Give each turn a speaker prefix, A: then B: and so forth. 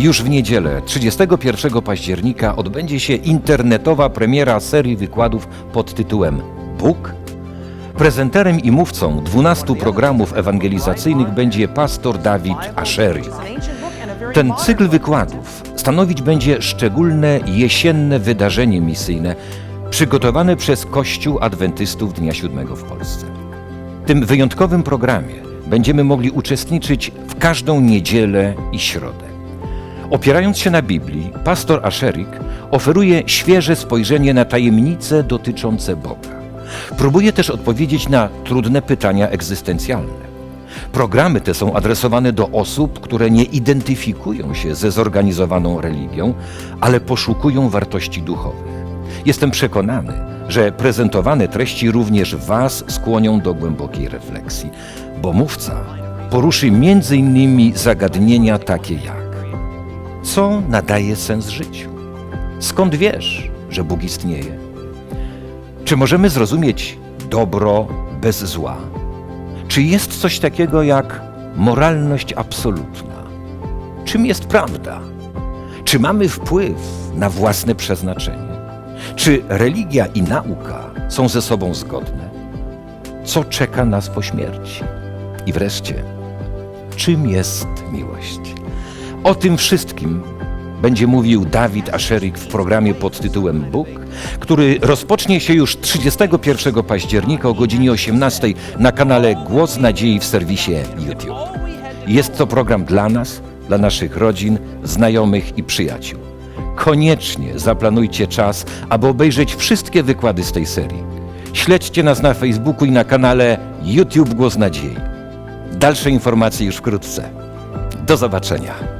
A: Już w niedzielę, 31 października, odbędzie się internetowa premiera serii wykładów pod tytułem Bóg. Prezenterem i mówcą 12 programów ewangelizacyjnych będzie pastor Dawid Asheri. Ten cykl wykładów stanowić będzie szczególne jesienne wydarzenie misyjne przygotowane przez Kościół Adwentystów Dnia Siódmego w Polsce. W tym wyjątkowym programie będziemy mogli uczestniczyć w każdą niedzielę i środę. Opierając się na Biblii, pastor Asherik oferuje świeże spojrzenie na tajemnice dotyczące Boga. Próbuje też odpowiedzieć na trudne pytania egzystencjalne. Programy te są adresowane do osób, które nie identyfikują się ze zorganizowaną religią, ale poszukują wartości duchowych. Jestem przekonany, że prezentowane treści również Was skłonią do głębokiej refleksji, bo mówca poruszy m.in. zagadnienia takie jak co nadaje sens życiu? Skąd wiesz, że Bóg istnieje? Czy możemy zrozumieć dobro bez zła? Czy jest coś takiego jak moralność absolutna? Czym jest prawda? Czy mamy wpływ na własne przeznaczenie? Czy religia i nauka są ze sobą zgodne? Co czeka nas po śmierci? I wreszcie, czym jest miłość? O tym wszystkim będzie mówił Dawid Asherik w programie pod tytułem Bóg, który rozpocznie się już 31 października o godzinie 18 na kanale Głos Nadziei w serwisie YouTube. Jest to program dla nas, dla naszych rodzin, znajomych i przyjaciół. Koniecznie zaplanujcie czas, aby obejrzeć wszystkie wykłady z tej serii. Śledźcie nas na Facebooku i na kanale YouTube Głos Nadziei. Dalsze informacje już wkrótce. Do zobaczenia.